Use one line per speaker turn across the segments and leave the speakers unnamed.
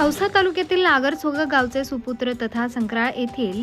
औसा तालुक्यातील नागरसोगा गावचे सुपुत्र तथा संक्राळ येथील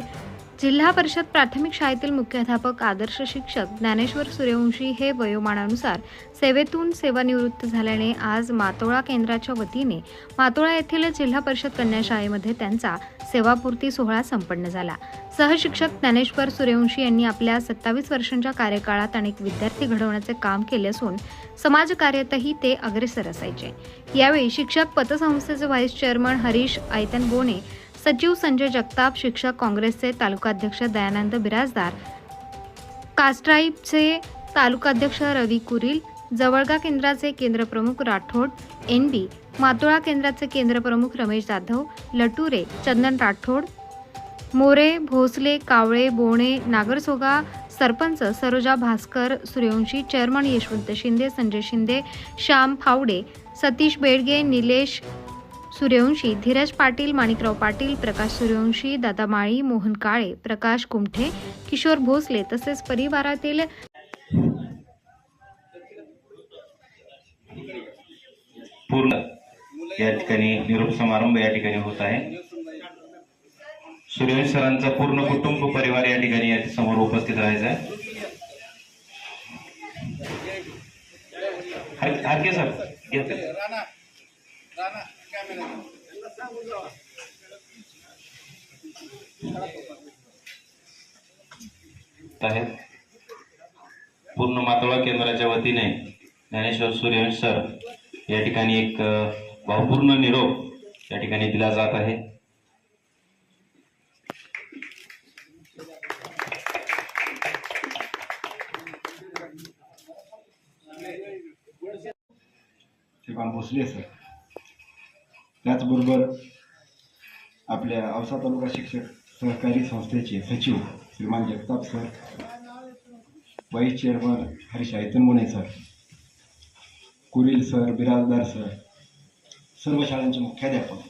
जिल्हा परिषद प्राथमिक शाळेतील मुख्याध्यापक आदर्श शिक्षक ज्ञानेश्वर सूर्यवंशी हे वयोमानानुसार सेवेतून सेवानिवृत्त झाल्याने आज मातोळा केंद्राच्या वतीने मातोळा येथील जिल्हा परिषद कन्या शाळेमध्ये त्यांचा सेवापूर्ती सोहळा संपन्न झाला. सहशिक्षक ज्ञानेश्वर सूर्यवंशी यांनी आपल्या सत्तावीस वर्षांच्या कार्यकाळात अनेक विद्यार्थी घडवण्याचे काम केले असून समाजकार्यातही ते अग्रेसर असायचे. यावेळी शिक्षक पतसंस्थेचे व्हाईस चेअरमन हरीश आयतन बोने सचिव संजय जगताप शिक्षक काँग्रेसचे तालुकाध्यक्ष दयानंद बिराजदार. कास्ट्राईबचे तालुकाध्यक्ष रवी कुरील जवळगा केंद्राचे केंद्रप्रमुख राठोड एन बी मातोळा केंद्राचे केंद्रप्रमुख रमेश जाधव लटुरे चंदन राठोड मोरे भोसले कावळे बोणे नागरसोगा सरपंच सरोजा भास्कर सूर्यवंशी चेअरमन यशवंत शिंदे संजय शिंदे श्याम फावडे सतीश बेडगे निलेश सूर्यवंशी धीरज पाटील माणिकराव पाटील प्रकाश सूर्यवंशी दादा माळी मोहन काळे प्रकाश कुमठे किशोर भोसले तसेच परिवारातील
पूर्ण या ठिकाणी निरोप समारंभ या ठिकाणी होत आहे सूर्यवंश सरांचा पूर्ण कुटुंब परिवार या ठिकाणी या समोर उपस्थित राहायचा आहे हार- हारके सर घ्या ते. आहेत पूर्ण मातोळा केंद्राच्या वतीने ज्ञानेश्वर सूर्यवंश सर या ठिकाणी एक भावपूर्ण निरोप या ठिकाणी दिला जात आहे.
भोसले सर. त्याचबरोबर आपल्या औसा तालुका शिक्षक सहकारी संस्थेचे सचिव श्रीमान Jagtap sir vice chairman Harish Aitanmune sir Kuril sir Birajdar sir सर्व शाळांचे मुख्याध्यापक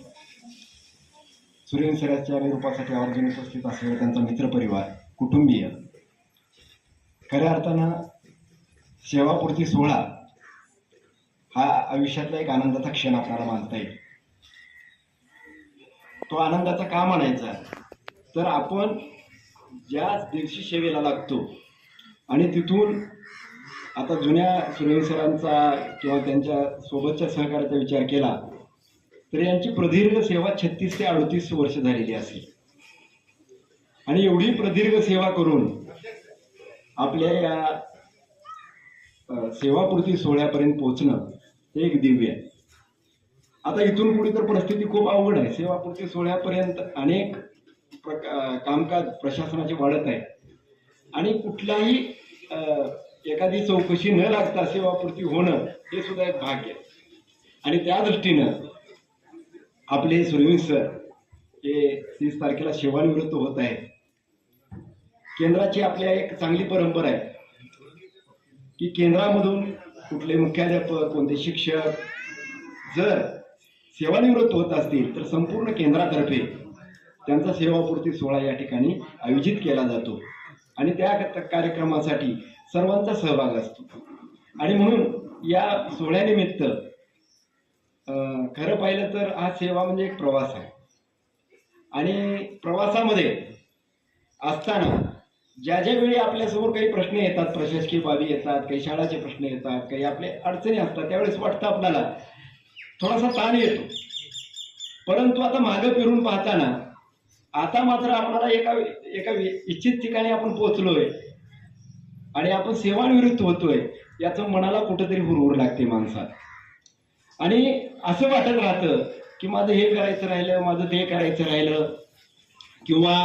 सूर्यन सरांच्या निरूपासाठी आवर्जून उपस्थित असलेला त्यांचा मित्रपरिवार कुटुंबीय. खऱ्या अर्थानं सेवापूर्ती सोहळा हा आयुष्यातला एक आनंदाचा क्षण आपल्याला मानता येईल. तो आनंदाचा का म्हणायचा तर आपण ज्या दिवशी सेवेला लागतो आणि तिथून आता जुन्या सुनील सरांचा किंवा त्यांच्या सोबतच्या सहकार्याचा विचार केला तर यांची प्रदीर्घ सेवा छत्तीस ते अडतीस वर्ष झालेली असेल. आणि एवढी प्रदीर्घ सेवा करून आपल्या या सेवापूर्ती सोहळ्यापर्यंत पोहोचणं हे एक दिव्य आहे. आता इथून पुढे तर परिस्थिती खूप अवघड आहे. सेवापूर्ती सोहळ्यापर्यंत अनेक प्रका कामकाज प्रशासनाचे वाढत आहे. आणि कुठलाही एखादी चौकशी न लागता सेवापूर्ती होणं हे सुद्धा एक भाग्य आहे. आणि त्या दृष्टीनं आपले सुरवीर सर हे तीस तारखेला सेवानिवृत्त होत आहेत. केंद्राची आपल्या एक चांगली परंपरा आहे. की केंद्रामधून कुठले मुख्याध्यापक कोणते शिक्षक जर सेवानिवृत्त होत असतील तर संपूर्ण केंद्रातर्फे त्यांचा सेवापूर्ती सोहळा या ठिकाणी आयोजित केला जातो. आणि त्या कार्यक्रमासाठी सर्वांचा सहभाग असतो. आणि म्हणून या सोहळ्यानिमित्त अं, खरं पाहिलं तर हा सेवा म्हणजे एक प्रवास आहे. आणि प्रवासामध्ये असताना ज्या ज्या वेळी आपल्यासमोर काही प्रश्न येतात प्रशासकीय बाबी येतात काही शाळाचे प्रश्न येतात काही आपले अडचणी असतात त्यावेळेस वाटतं आपल्याला थोडासा ताण येतो. परंतु आता मागं फिरून पाहताना आता मात्र आपल्याला एका एका इच्छित ठिकाणी आपण पोहोचलोय. आणि आपण सेवानिवृत्त होतोय याचं मनाला कुठंतरी हुरहुर लागते माणसात. आणि असं वाटत राहतं की माझं हे करायचं राहिलं माझं ते करायचं राहिलं किंवा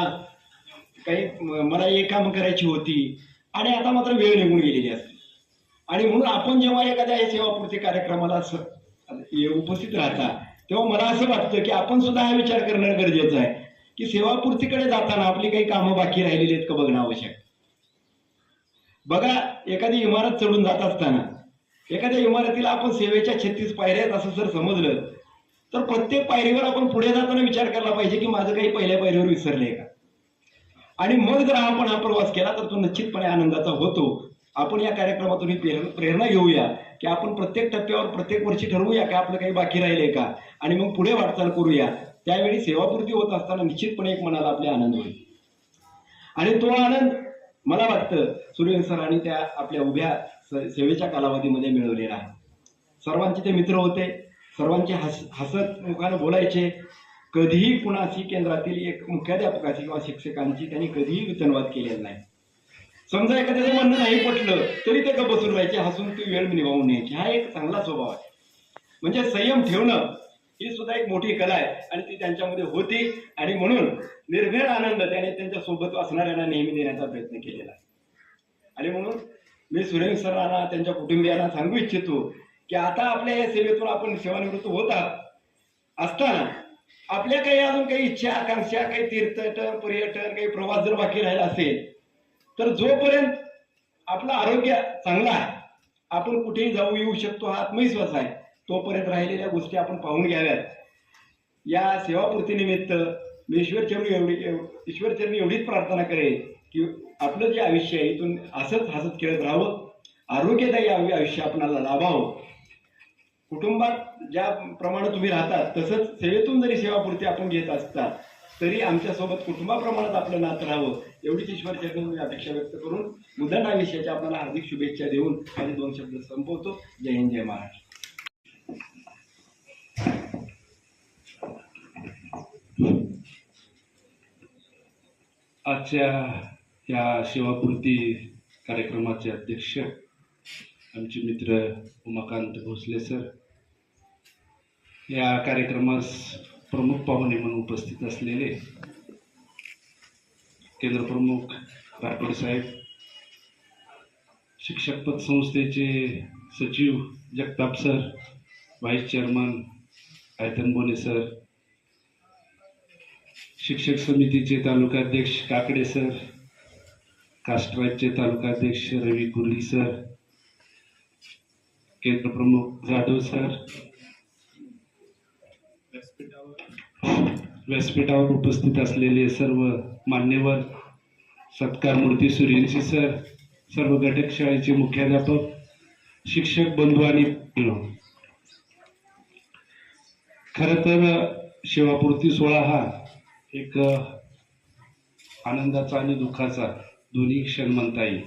काही मला एक काम करायची होती आणि आता मात्र वेळ निघून गेलेली असते. आणि म्हणून आपण जेव्हा एखाद्या सेवापूर्ती कार्यक्रमाला उपस्थित राहता. तेव्हा मला असं वाटतं की आपण सुद्धा हा विचार करणं गरजेचं आहे. की सेवापूर्तीकडे जाताना आपली काही कामं बाकी राहिलेली आहेत का बघणं आवश्यक? बघा एखादी इमारत चढून जात असताना एखाद्या इमारतीला आपण सेवेच्या छत्तीस पायऱ्या आहेत असं जर समजलं तर प्रत्येक पायरीवर आपण पुढे जाताना विचार करायला पाहिजे की माझं काही पहिल्या पायरीवर विसरलंय का? आणि मग जर आपण हा प्रवास केला तर तो निश्चितपणे आनंदाचा होतो. आपण या कार्यक्रमातून ही प्रेर- प्रेरणा घेऊया की आपण प्रत्येक टप्प्यावर प्रत्येक वर्षी ठरवूया की आपलं काही बाकी राहिले का? आणि मग पुढे वाटचाल करूया. त्यावेळी सेवापूर्ती होत असताना निश्चितपणे एक मनाला आपल्या आनंद होईल. आणि तो आनंद मला वाटतं सूर्यवंश सरांनी त्या आपल्या उभ्या स- सेवेच्या कालावधीमध्ये मिळवलेला आहे. सर्वांचे ते मित्र होते. सर्वांचे हस हसत मुखानं बोलायचे. कधीही कुणाशी केंद्रातील एक मुख्याध्यापकाची किंवा शिक्षकांची त्यांनी कधीही वितनवाद केलेला नाही. समजा एखाद्याचं म्हणणं नाही पटलं तरी ते का बसून राहायचे हसून ती वेळ निभावून न्यायची. हा एक चांगला स्वभाव आहे. म्हणजे संयम ठेवणं ही सुद्धा एक मोठी कला आहे आणि ती त्यांच्यामध्ये होती आणि म्हणून निर्भेळ आनंद त्याने त्यांच्यासोबत असणाऱ्यांना नेहमी देण्याचा प्रयत्न केलेला आहे. आणि म्हणून मी सुरेश सरांना त्यांच्या कुटुंबियांना सांगू इच्छितो की आता आपल्या या सेवेतून आपण सेवानिवृत्त होता असताना आपल्या काही अजून काही इच्छा आकांक्षा काही तीर्थटन पर्यटन काही प्रवास जर बाकी राहिला असेल तर जोपर्यंत आपलं आरोग्य चांगलं आहे आपण कुठेही जाऊ येऊ शकतो हा आत्मविश्वास आहे तोपर्यंत राहिलेल्या गोष्टी आपण पाहून घ्याव्यात. या सेवापूर्तीनिमित्त मी ईश्वरचरणी एवढी ईश्वरचरणी एवढीच प्रार्थना करेन की आपलं जे आयुष्य आहे इथून असंच हसत खेळत राहावं आरोग्यदायी आयुष्य आपणाला लाभावं. कुटुंबात ज्या प्रमाणे तुम्ही राहतात तसंच सेवेतून जरी सेवापूर्ती आपण घेत असता तरी आमच्यासोबत कुटुंबाप्रमाणात आपलं नातं राहावं एवढीच ईश्वर चरणी मी अपेक्षा व्यक्त करून मुदंड आयुष्याच्या आपल्याला हार्दिक शुभेच्छा देऊन आणि दोन शब्द संपवतो. जय हिंद जय महाराष्ट्र.
आजच्या या सेवापूर्ती कार्यक्रमाचे अध्यक्ष आमचे मित्र उमाकांत भोसले सर या कार्यक्रमास प्रमुख पाहुणे म्हणून उपस्थित असलेले केंद्रप्रमुख राठोड साहेब शिक्षक पद संस्थेचे सचिव जगताप सर व्हाईस चेअरमन आयतन बोने सर शिक्षक समितीचे तालुकाध्यक्ष काकडे सर कास्ट्राईबचे तालुकाध्यक्ष रवी कुर्ली सर केंद्रप्रमुख जाधव सर व्यासपीठावर उपस्थित असलेले सर्व मान्यवर सत्कार मूर्ती सूर्यवंशी सर सर्व घटक शाळेचे मुख्याध्यापक शिक्षक बंधू आणि खर खरं तर सेवापूर्ती सोहळा हा एक आनंदाचा आणि दुःखाचा दोन्ही क्षण म्हणता येईल.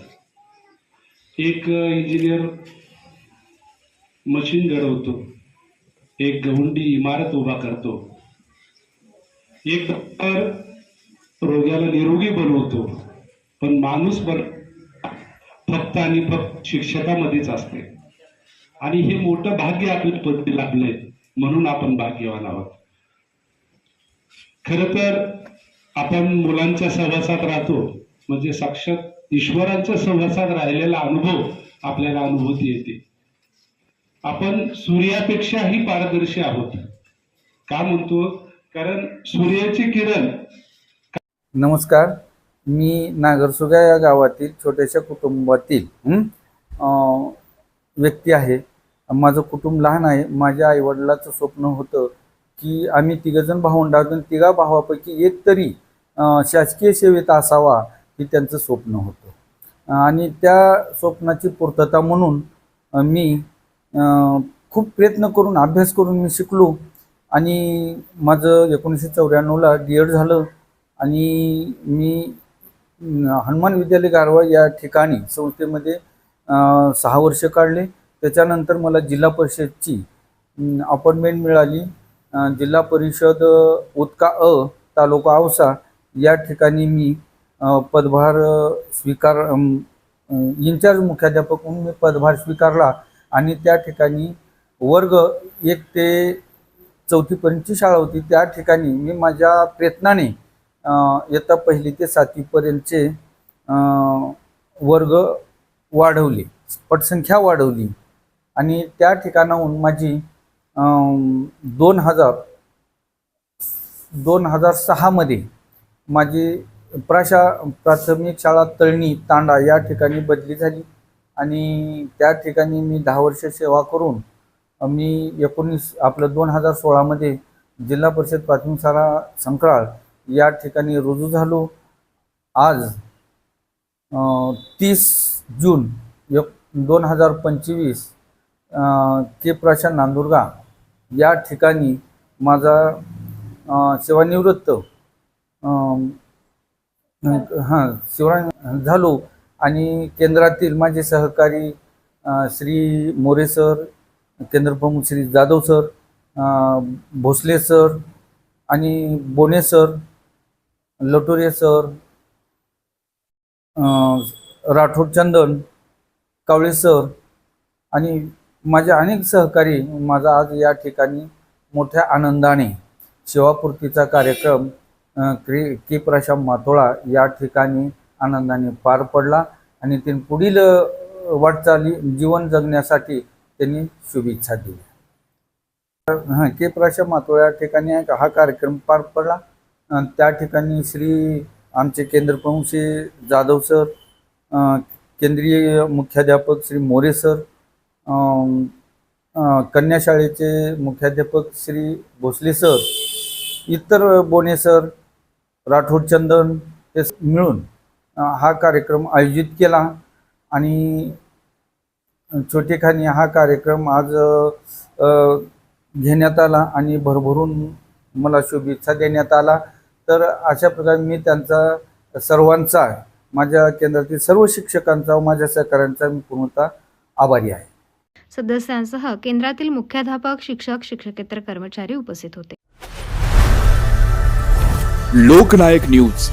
एक इंजिनियर मशीन घडवतो एक गवंडी इमारत उभा करतो एक डॉक्टर रोग्याला निरोगी बनवतो पण माणूस बन फक्त आणि फक्त शिक्षकामध्येच असते. आणि हे मोठं भाग्य आपल्या पदवी लाभलंय म्हणून आपण भाग्यवान आहोत. खर तर आपण मुलांच्या सहवासात राहतो म्हणजे साक्षात ईश्वरांच्या सहवासात राहिलेला अनुभव आपल्याला अनुभूती येते. आपण सूर्यापेक्षाही पारदर्शी आहोत. का म्हणतो? कारण सूर्याची किरण
नमस्कार. मी नागरसुगा या गावातील छोट्याशा कुटुंबातील व्यक्ती आहे. माझं कुटुंब लहान आहे. माझ्या आईवडिलाचं स्वप्न होतं की आम्ही तिघजण भावंडातून तिघा भावापैकी एक तरी शासकीय सेवेत असावा हे त्यांचं स्वप्न होतं. आणि त्या स्वप्नाची पूर्तता म्हणून मी खूप प्रयत्न करून अभ्यास करून मी शिकलो. आणि माझं एकोणीसशे चौऱ्याण्णवला डी एड झालं आणि मी हनुमान विद्यालय गारवा या ठिकाणी संस्थेमध्ये सहा वर्ष काढले. त्याच्यानंतर मला जिल्हा परिषदची अपॉइंटमेंट मिळाली. जिल्हा परिषद उदका अ तालुका औसा या ठिकाणी मी पदभार स्वीकार अं, इन्चार्ज मुख्याध्यापक म्हणून मी पदभार स्वीकारला. आणि त्या ठिकाणी वर्ग एक ते चौथीपर्यंतची शाळा होती. त्या ठिकाणी मी माझ्या प्रयत्नाने इयत्ता पहिली ते सातवीपर्यंतचे वर्ग वाढवले. पटसंख्या वाढवली. आणि त्या ठिकाणाहून माझी दोन हजार दोन हजार सहामध्ये माझी प्राशा प्राथमिक शाळा तळणी तांडा या ठिकाणी बदली झाली. आणि त्या ठिकाणी मी दहा वर्ष सेवा करून मी एकोणीस आपलं दोन हजार सोळामध्ये जिल्हा परिषद प्राथमिक शाळा संक्राळ या ठिकाणी रुजू झालो. आज तीस जून एक दोन हजार पंचवीस के प्रशांत नांदुर्गा या ठिकाणी माझा सेवानिवृत्त हां सेवा झालो आणि केंद्रातील माझे सहकारी श्री मोरे सर केंद्रप्रमुख श्री जाधव सर भोसले सर आणि Bone sir Latore sir Rathod Chandan Kawale sir आणि माझे अनेक सहकारी माझा आज या ठिकाणी मोठ्या आनंदाने सेवापूर्तीचा कार्यक्रम क्री के प्रशांत माथोळा या ठिकाणी आनंदाने पार पडला आणि ते पुढील वाटचाली जीवन जगण्यासाठी त्यांनी शुभेच्छा दिल्या. हां के प्राशा मातोळा या ठिकाणी हा कार्यक्रम पार पडला. त्या ठिकाणी श्री आमचे केंद्रप्रमुख श्री जाधव सर केंद्रीय मुख्याध्यापक श्री मोरे सर कन्याशाळेचे मुख्याध्यापक श्री भोसले सर इतर बोने सर राठोड चंदन हे मिळून हा कार्यक्रम आयोजित केला. आणि छोटेखानी हा कार्यक्रम आज घेण्यात आला आणि भरभरून मला शुभेच्छा देण्यात आला. तर अशा प्रकारे मी त्यांचा सर्वांचा माझ्या केंद्रातील सर्व शिक्षकांचा व माझ्या सहकाऱ्यांचा मी पूर्णतः आभारी आहे.
सदस्यांसह केंद्रातील मुख्याध्यापक शिक्षक शिक्षकेतर कर्मचारी उपस्थित होते.
लोकनायक न्यूज.